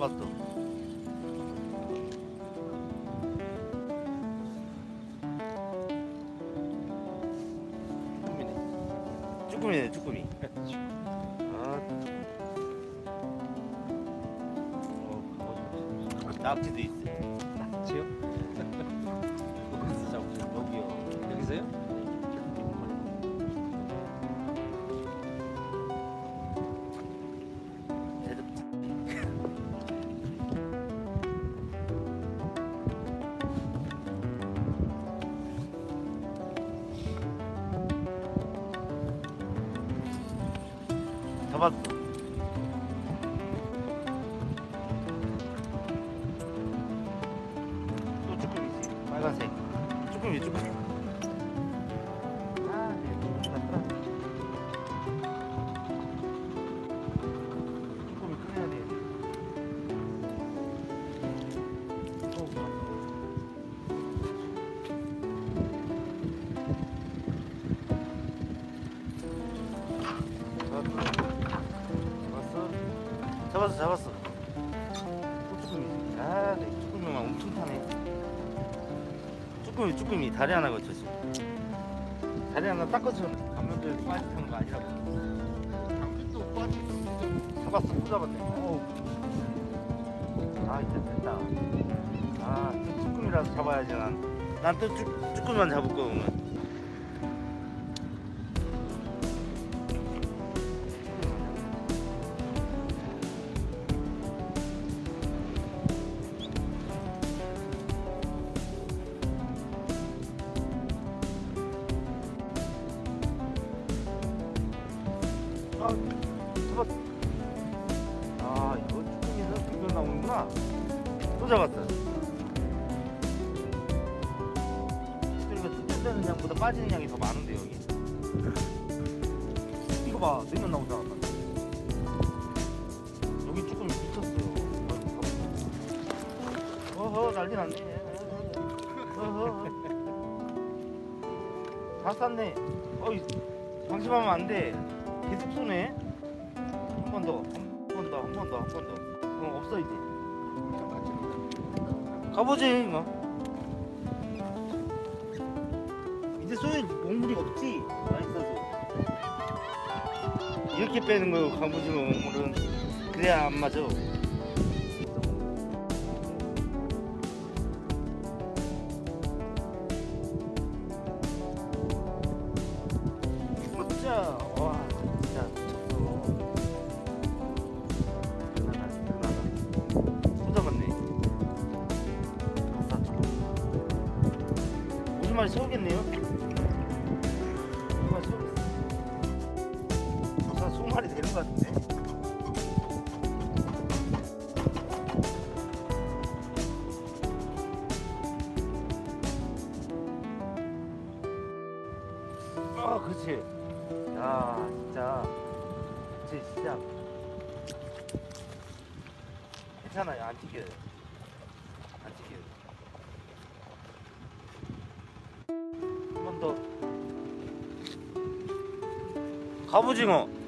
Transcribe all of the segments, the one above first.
잡았어. 쭈꾸미네. 쭈꾸미. 아. 어, 갑오징어. 낙지도 있어. 잡 다리 하나 거쳤어. 다리 하나 닦아서 감면들 빠지는 거 아니라고. 당근도 빠지는 잡았어, 또 잡았네. 아, 이제 됐다. 아, 또 쭈꾸미라도 잡아야지, 난. 난또 쭈꾸미만 잡을 거면. 아, 다 쌌네. 어이, 방심하면 안 돼. 계속 쏘네. 한 번 더, 한 번 더, 한 번 더, 한 번 더. 어, 없어 이제. 가보지, 뭐. 이제 쏘일 먹물이 없지. 많이 써도. 이렇게 빼는 거요, 갑오징어 먹물은. 그래야 안 맞아. 20마리 되는 것 같은데? 아, 그렇지. 야, 진짜. 제 진짜. 괜찮아요. 안 튀겨요. 안 튀겨요. 한 번 더. 갑오징어.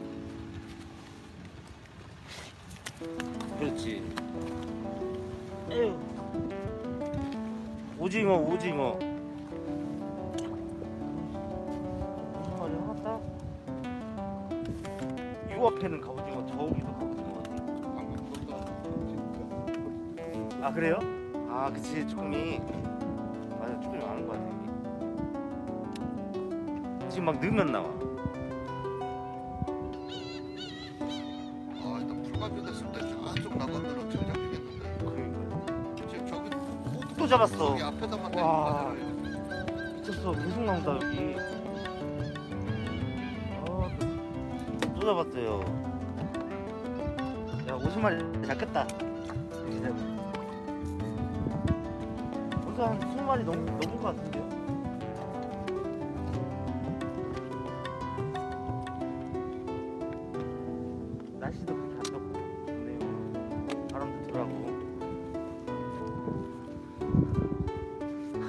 아 그래요? 아 그치. 쭈꾸미 맞아 쭈꾸미 많은 것 같아 여기. 지금 막 넣으면 나와. 아, 일단 불가피가 됐을 때 저쪽 나가면 잘 잡히겠는데. 그러니까 지금 저기 또 잡았어. 여기 앞에다만 와. 대고 미쳤어. 계속 나온다 여기. 아, 또 잡았어요. 야 50마리 잡겠다 벌써 한 20마리 넘, 넘은 것 같은데요 날씨도 그렇게 안 덥고 좋네요 바람도 들어가고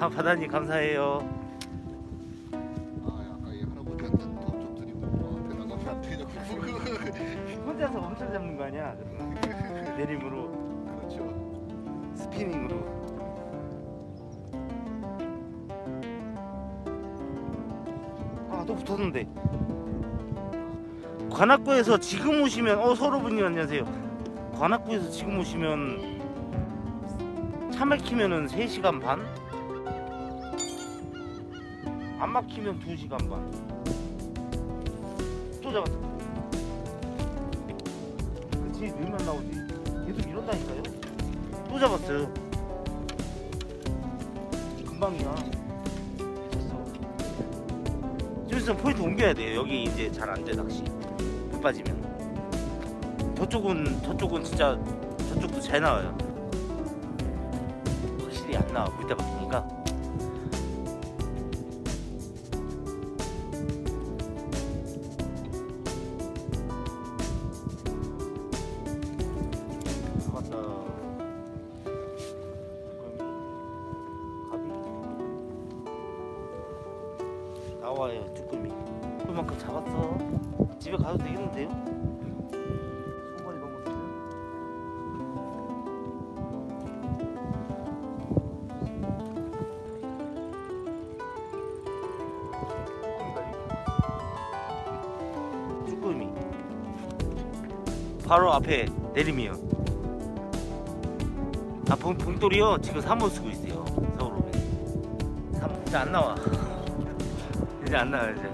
아 바다님 감사해요 아, 되냐고. 혼자서 엄청 잡는 거 아니야? 내림으로 스피닝으로. 또 붙었는데. 관악구에서 지금 오시면 어 서로분님 안녕하세요. 관악구에서 지금 오시면 차 막히면은 3시간 반? 안 막히면 2시간 반. 또 잡았다. 그치 늘만 나오지. 계속 이런다니까요. 또 잡았어요. 금방이야. 있으면 포인트 옮겨야 돼요. 여기 이제 잘 안 돼 낚시. 물 빠지면. 저쪽은 저쪽은 진짜 저쪽도 잘 나와요. 확실히 안 나와. 물때 바뀌니까. 바로 앞에 내림이요. 아, 봉, 봉돌이요? 지금 3호 쓰고 있어요. 서울로. 3, 이제 안 나와. 이제 안 나와요, 이제.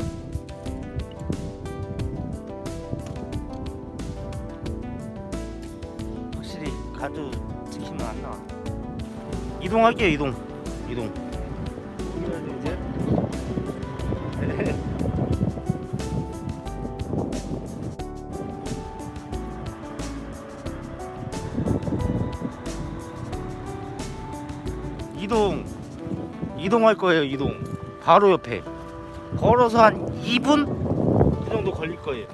확실히 가도 지키면 안 나와. 이동할게요, 이동. 이동. 이동할 거예요, 이동. 바로 옆에. 걸어서 한 2분? 그 정도 걸릴 거예요.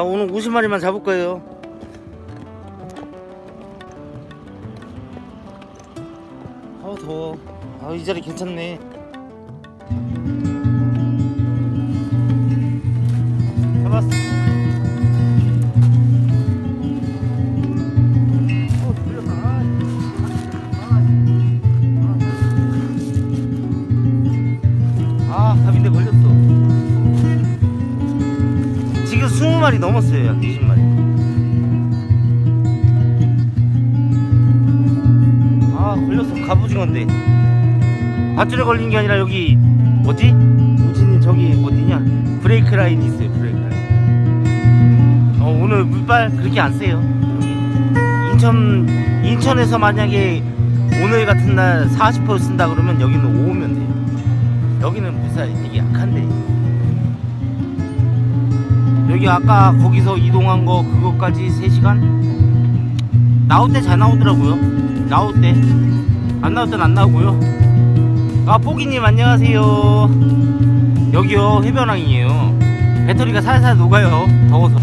자 오늘 50마리만 잡을 거예요? 아우 더워. 아이 자리 괜찮네 20마리 넘었어요. 약 20마리. 아, 걸렸어. 갑오징어인데. 밧줄에 걸린 게 아니라 여기 뭐지? 우진이 저기 어디냐? 브레이크 라인이 있어요. 브레이크 라인. 어, 오늘 물발 그렇게 안 세요. 인천 인천에서 만약에 오늘 같은 날 40% 쓴다 그러면 여기는 5면 돼요. 여기는 물살이 되게 여기 아까 거기서 이동한 거 그것까지 3시간? 나올 때 잘 나오더라고요. 나올 때. 안 나올 땐 안 나오고요. 아, 뽀기님 안녕하세요. 여기요, 해변항이에요. 배터리가 살살 녹아요. 더워서.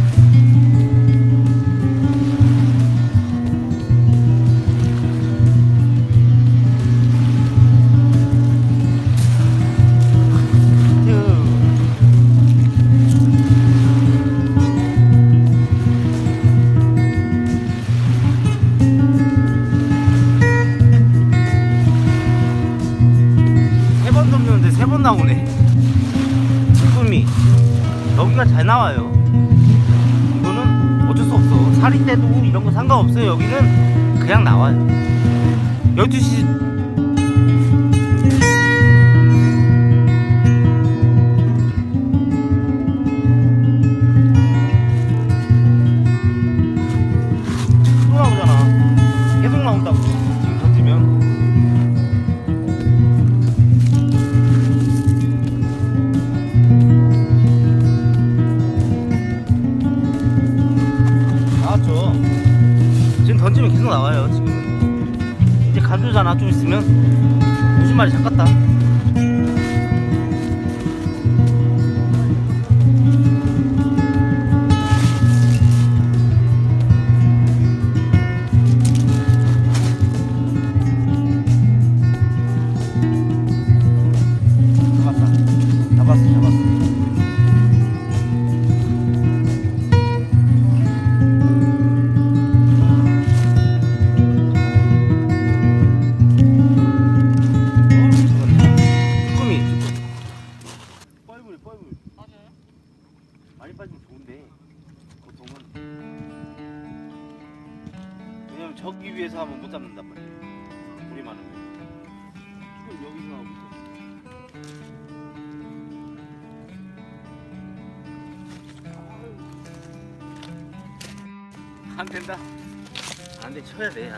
때도 이런 거 상관없어요. 여기는 그냥 나와요. 12시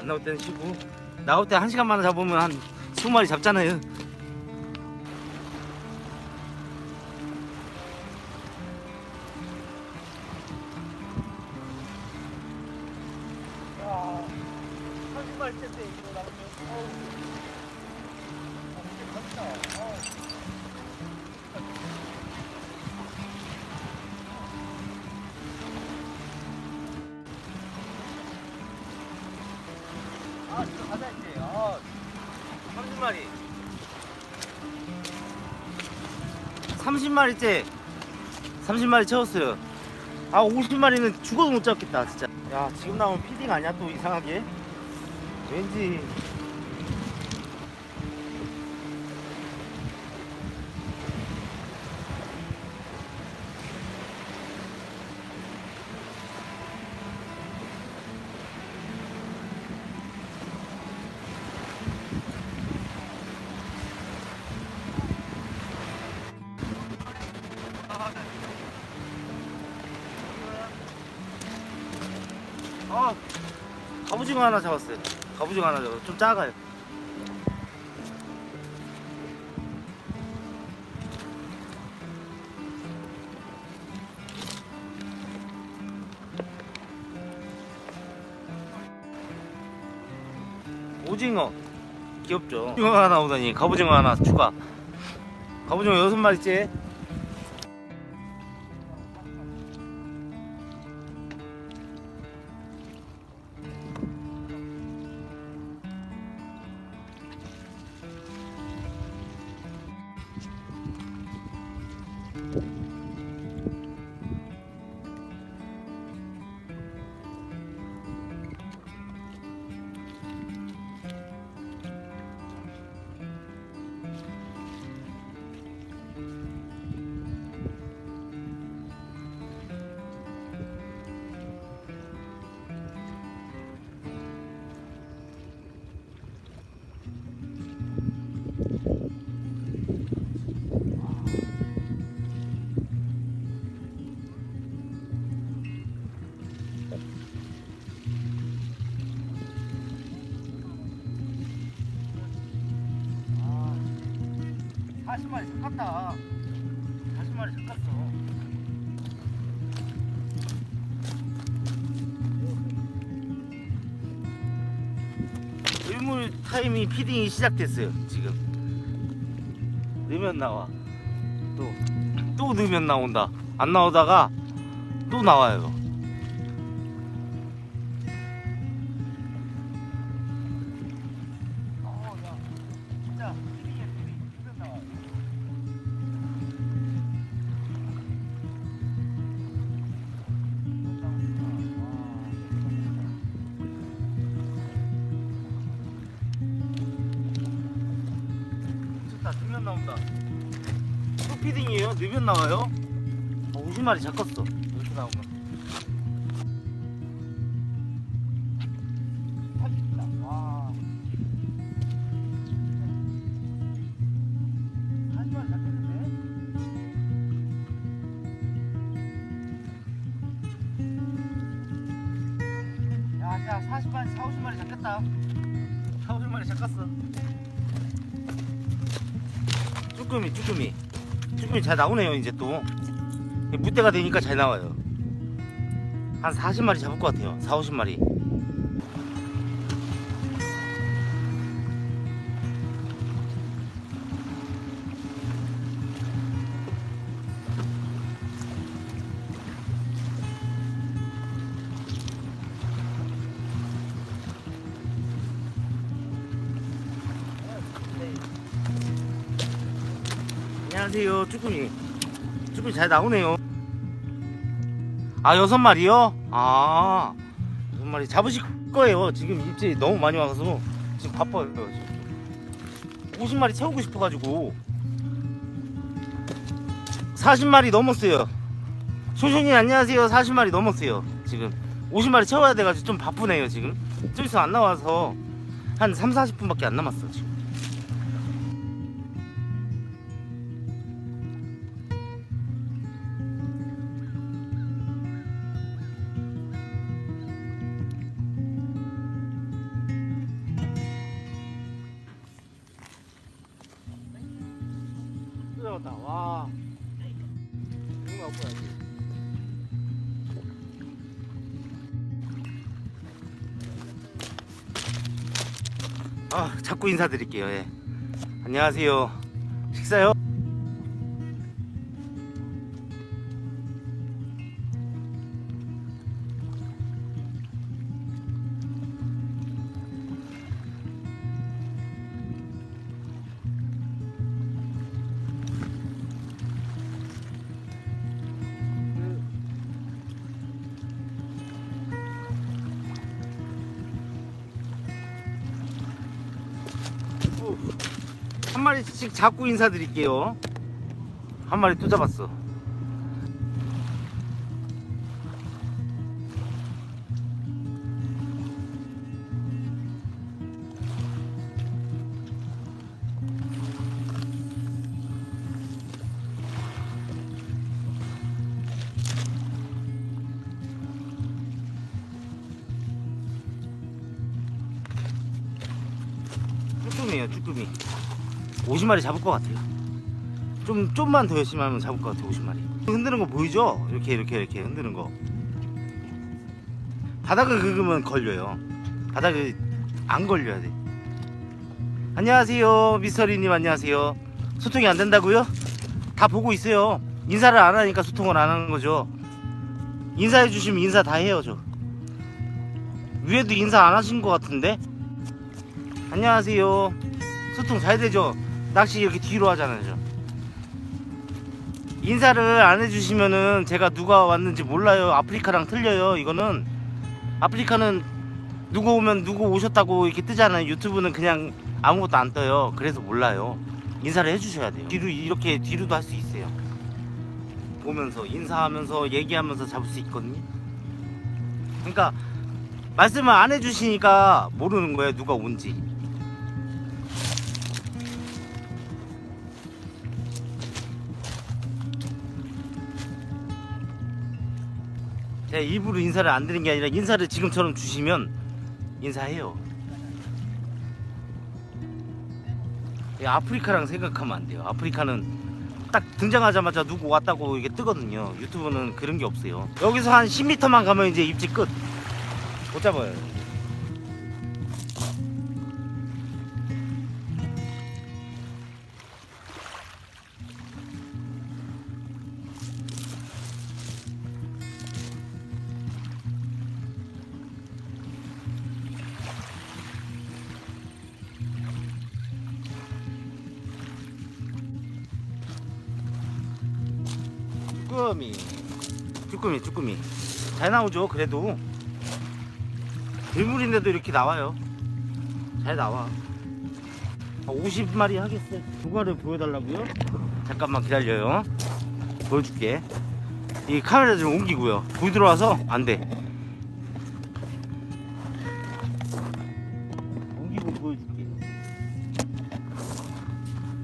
나올 때는 쉬고 나올 때 한 시간만 잡으면 한 20마리 잡잖아요. 야, 30마리 째 이거 나오면 30마리째 30마리 채웠어요. 아 50마리는 죽어도 못 잡겠다 진짜. 야 지금 나오면 피딩 아니야 또 이상하게? 왠지 갑오징어 하나 잡았어요. 갑오징어 하나 잡았어요. 좀 작아요. 오징어 귀엽죠? 오징어 하나 나오더니 갑오징어 하나 추가. 갑오징어 여섯 마리째. 40마리 잡았다. 40마리 잡았어. 일몰 타임이 피딩이 시작됐어요. 지금 넣으면 나와. 또 또 넣으면 나온다. 안 나오다가 또 나와요. 마리 잡았어 이렇게 나오면 80다 와 40마리 잡혔는데? 야, 자, 40마리, 4, 50마리 잡혔다. 4, 50마리 잡았어. 쭈꾸미, 쭈꾸미. 쭈꾸미 잘 나오네요, 이제 또. 무대가 되니까 잘 나와요. 한 40마리 잡을 것 같아요. 4, 50마리. 안녕하세요 쭈꾸미. 쭈꾸미 잘 나오네요. 아 여섯 마리요? 아 여섯 마리 잡으실 거예요. 지금 입질이 너무 많이 와서 지금 바빠요 지금. 50마리 채우고 싶어가지고. 40마리 넘었어요. 쇼쇼님 안녕하세요. 40마리 넘었어요 지금. 50마리 채워야 돼가지고 좀 바쁘네요 지금. 좀 있으면 안 나와서 한 3, 40분밖에 안 남았어 지금 뜯어갔다 와 이거 갖고 야지 아 자꾸 인사드릴게요 예. 안녕하세요 식사요? 한 마리씩 잡고 인사드릴게요. 한 마리 또 잡았어. 쭈꾸미에요, 쭈꾸미. 50마리 잡을 것 같아요. 좀 좀만 더 열심히 하면 잡을 것 같아요. 50마리. 흔드는 거 보이죠? 이렇게 이렇게 이렇게 흔드는 거. 바닥을 긁으면 걸려요. 바닥을 안 걸려야 돼. 안녕하세요, 미스터리님 안녕하세요. 소통이 안 된다고요? 다 보고 있어요. 인사를 안 하니까 소통을 안 하는 거죠. 인사해 주시면 인사 다 해요, 저. 위에도 인사 안 하신 것 같은데? 안녕하세요. 소통 잘 되죠? 낚시 이렇게 뒤로 하잖아요. 저. 인사를 안 해주시면은 제가 누가 왔는지 몰라요. 아프리카랑 틀려요. 이거는 아프리카는 누구 오면 누구 오셨다고 이렇게 뜨잖아요. 유튜브는 그냥 아무것도 안 떠요. 그래서 몰라요. 인사를 해주셔야 돼요. 뒤로 이렇게 뒤로도 할 수 있어요. 보면서 인사하면서 얘기하면서 잡을 수 있거든요. 그러니까 말씀을 안 해주시니까 모르는 거예요. 누가 온지. 제가 일부러 인사를 안 드린 게 아니라 인사를 지금처럼 주시면 인사해요. 이 아프리카랑 생각하면 안 돼요. 아프리카는 딱 등장하자마자 누구 왔다고 이게 뜨거든요. 유튜브는 그런 게 없어요. 여기서 한 10m만 가면 이제 입질 끝. 못 잡아요. 쭈꾸미 쭈꾸미. 잘 나오죠 그래도. 들물인데도 이렇게 나와요. 잘 나와. 50마리 하겠어요 두가를 보여달라고요? 잠깐만 기다려요. 보여줄게. 이 카메라 좀 옮기고요. 불 들어와서 안돼. 옮기고 보여줄게.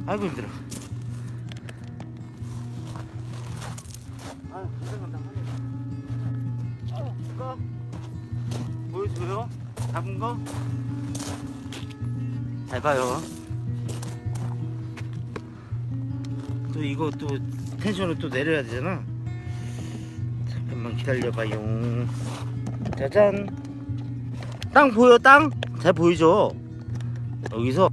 아이고 힘들어 거? 잘 봐요. 또 이거 또 텐션을 또 내려야 되잖아. 잠깐만 기다려봐요. 짜잔. 땅 보여, 땅? 잘 보이죠? 여기서.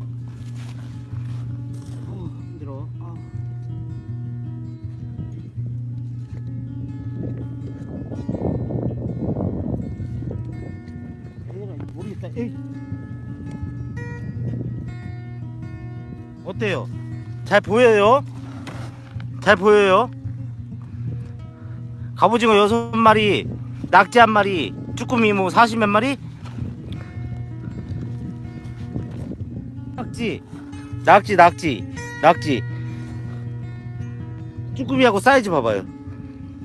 어때요? 잘 보여요? 잘 보여요? 갑오징어 여섯 마리, 낙지 한 마리, 쭈꾸미 뭐 40몇 마리? 낙지, 낙지, 낙지, 낙지. 쭈꾸미하고 사이즈 봐봐요.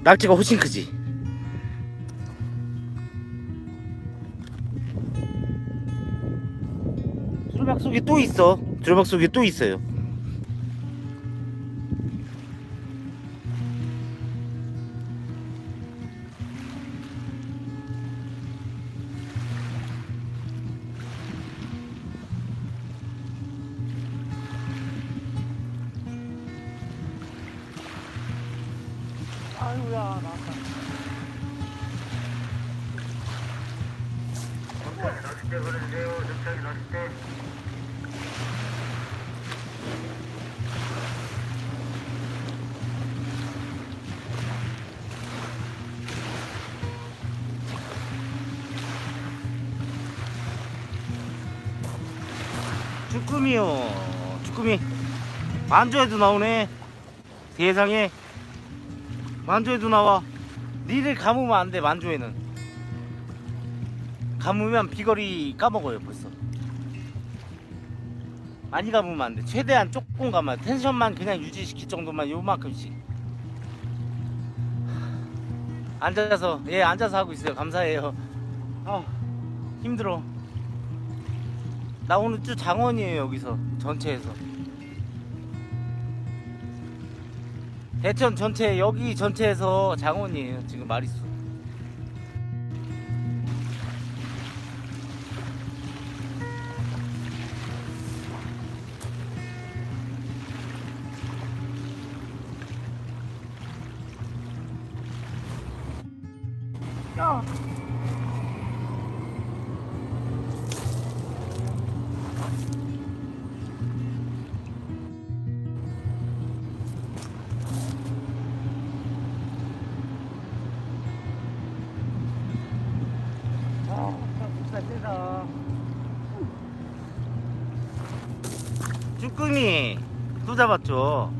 낙지가 훨씬 크지. 두루박 속에 또 있어. 두루박 속에 또 있어요. 아유야 나왔다. 낚 쭈꾸미요. 쭈꾸미. 만조에도 나오네. 세상에. 만조에도 나와. 니를 감으면 안 돼, 만조에는. 감으면 비거리 까먹어요, 벌써. 많이 감으면 안 돼. 최대한 조금 감아요. 텐션만 그냥 유지시킬 정도만 요만큼씩. 앉아서, 예, 앉아서 하고 있어요. 감사해요. 아, 힘들어. 나 오늘 쭉 장원이에요, 여기서. 전체에서. 대천 전체 여기 전체에서 장원이에요 지금 마리수 쭈꾸미 또 잡았죠.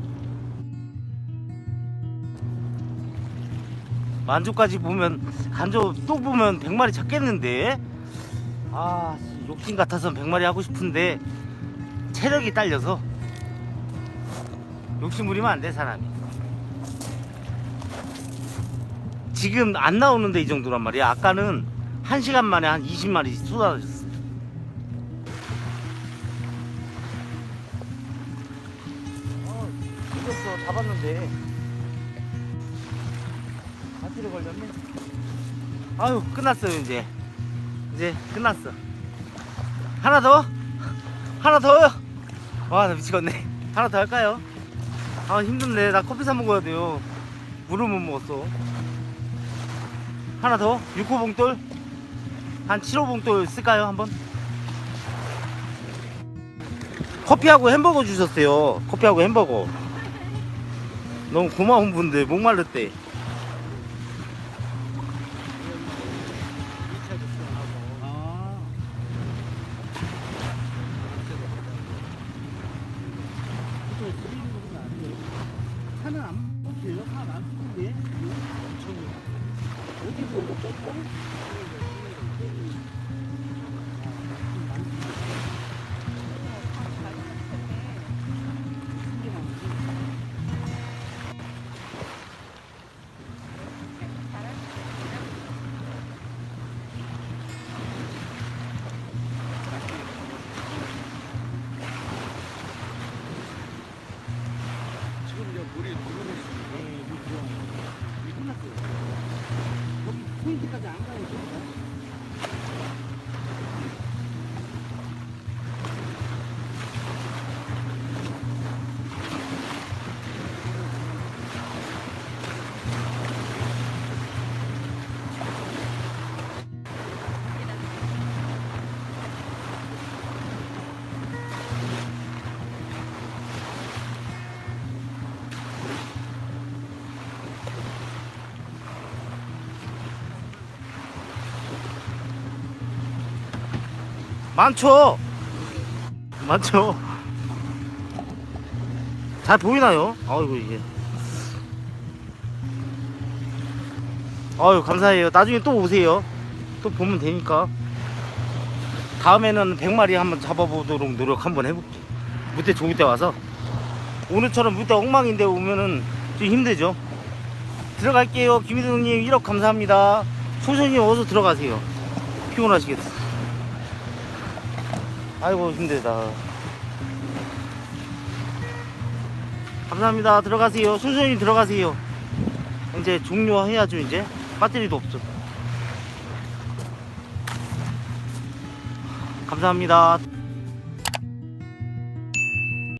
만조까지 보면 간조 또 보면 100마리 잡겠는데. 아, 욕심 같아서 100마리 하고 싶은데 체력이 딸려서 욕심 부리면 안 돼 사람이. 지금 안 나오는데 이 정도란 말이야. 아까는 한 시간 만에 한 20마리 쏟아졌어. 어, 잡았는데. 바지를 걸렸네. 아유, 끝났어요, 이제. 이제 끝났어. 하나 더? 하나 더요? 와, 나 미치겠네. 하나 더 할까요? 아, 힘든데. 나 커피 사 먹어야 돼요. 물을 못 먹었어. 하나 더? 6호 봉돌? 한 7호 봉돌 쓸까요? 한번? 커피하고 햄버거 주셨어요. 커피하고 햄버거. 너무 고마운 분들 목말랐대. 많죠? 많죠? 잘 보이나요? 아이고 이게. 아유 감사해요. 나중에 또 오세요. 또 보면 되니까. 다음에는 100마리 한번 잡아보도록 노력 한번 해볼게요. 무대 좋을 때 와서. 오늘처럼 무대 엉망인데 오면은 좀 힘들죠? 들어갈게요. 김희동님 1억 감사합니다. 소정이 어서 들어가세요. 피곤하시겠어요 아이고 힘들다. 감사합니다. 들어가세요. 순순히 들어가세요. 이제 종료해야죠 이제. 배터리도 없어 감사합니다